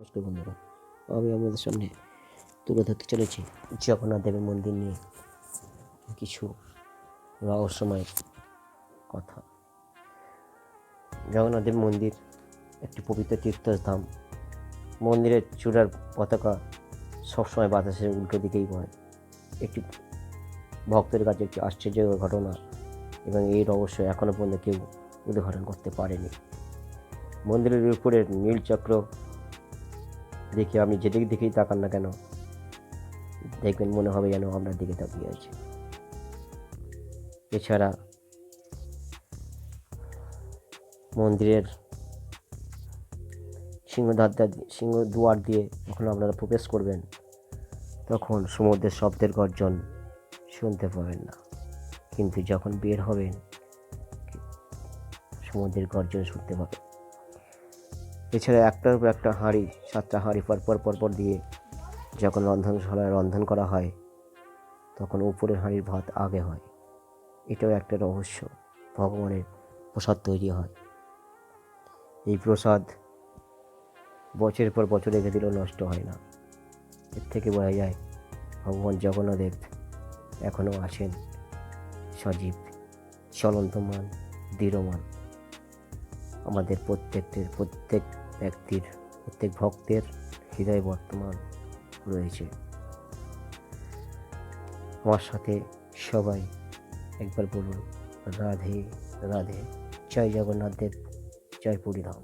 নমস্কার বন্ধুরা, আমি আপনাদের সামনে তুলে ধরতে চলেছি জগন্নাথ দেবের মন্দির নিয়ে কিছু রহস্যময় কথা। জগন্নাথ দেব মন্দির একটি পবিত্র তীর্থধাম মন্দিরের চূড়ার পতাকা সবসময় বাতাসের উল্টো দিকেই বয়। একটি ভক্তের কাছে একটি আশ্চর্যকর ঘটনা এবং এই রহস্য এখনও পর্যন্ত কেউ উদ্ঘাটন করতে পারেনি। মন্দিরের উপরের নীল চক্র দেখে আপনি যেদিক দিকেই তাকান না কেন, দেখবেন মনে হবে যেন আপনার দিকে তাকিয়ে আছে। এছাড়া মন্দিরের সিংহদ্বার সিংহ দুয়ার দিয়ে যখন আপনারা প্রবেশ করবেন, তখন সমুদ্রের শব্দের গর্জন শুনতে পাবেন না। কিন্তু যখন বের হবেন, সমুদ্রের গর্জন শুনতে পাবেন। এছাড়া একটার উপর একটা হাঁড়ি, সাতটা হাঁড়ি পর পর পর পর দিয়ে যখন রন্ধনশালায় রন্ধন করা হয়, তখন উপরের হাঁড়ির ভাত আগে হয়। এটাও একটা রহস্য, ভগবানের প্রসাদ তৈরি হয়। এই প্রসাদ বছরের পর বছর রেখে দিলেও নষ্ট হয় না। এর থেকে বোঝা যায়, ভগবান জগন্নাথদেব এখনও আছেন সজীব চলন্তমান দৃঢ়মান আমাদের প্রত্যেকটির, প্রত্যেক ব্যক্তির, প্রত্যেক ভক্তের হৃদয় বর্তমান রয়েছে। আমার সাথে সবাই একবার বলুন, রাধে রাধে। জয় জগন্নাথ দেব, জয় পুরীধাম